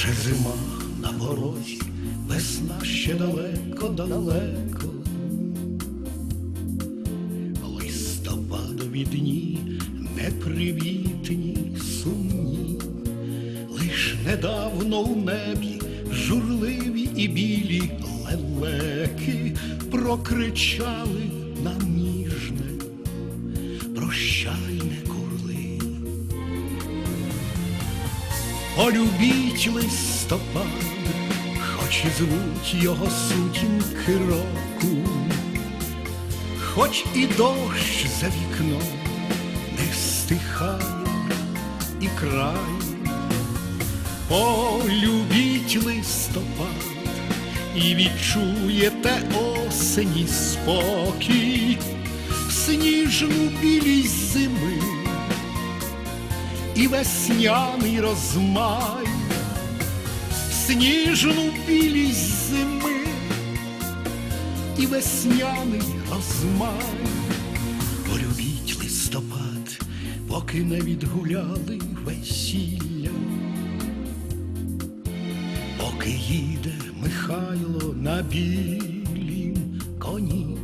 Вже зима на порозі, весна ще далеко, далеко. Листопадові дні непривітні, сумні, лиш недавно у небі журливі і білі лелеки прокричали нам ніжне, прощай, Полюбіть листопад, хоч і звуть його сутінки року, хоч і дощ за вікном не стихає і край, полюбіть листопад і відчуєте осені спокій, сніжну білість зими і весняний розмай, сніжну білість зими і весняний розмай. Полюбіть листопад, поки не відгуляли весілля, поки їде Михайло на білім коні.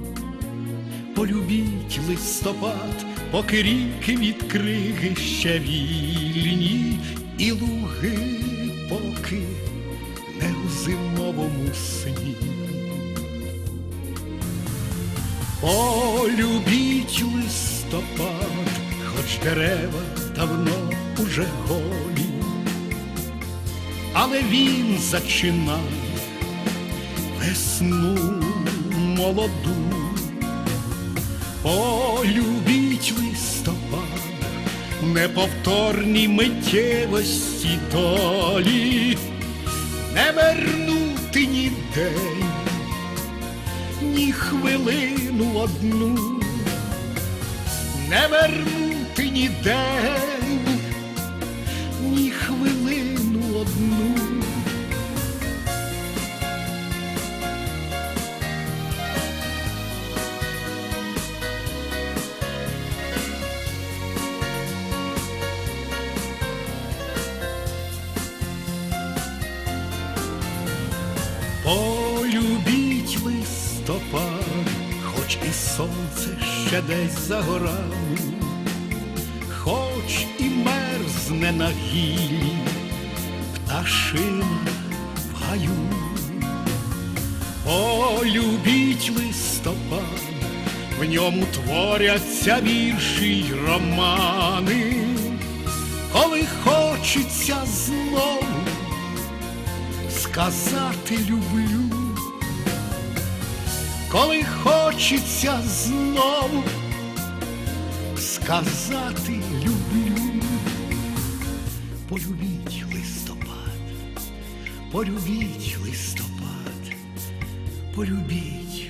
Полюбіть листопад, поки ріки відкриги ще вільні, і луги поки не у зимовому сні. Полюбіть листопад, хоч дерева давно уже голі, але він зачинає весну молоду. Полюбіть неповторні миттєвості долі, не вернути ні день, ні хвилину одну, не вернути ні день, Полюбіть листопад, хоч і сонце ще десь за горами, хоч і мерзне на гілі, пташина в гаю. Полюбіть листопад, в ньому творяться вірші й романи, коли хочеться знову сказати люблю, коли хочеться знову сказати люблю, полюбіть листопад, полюбіть листопад, полюбіть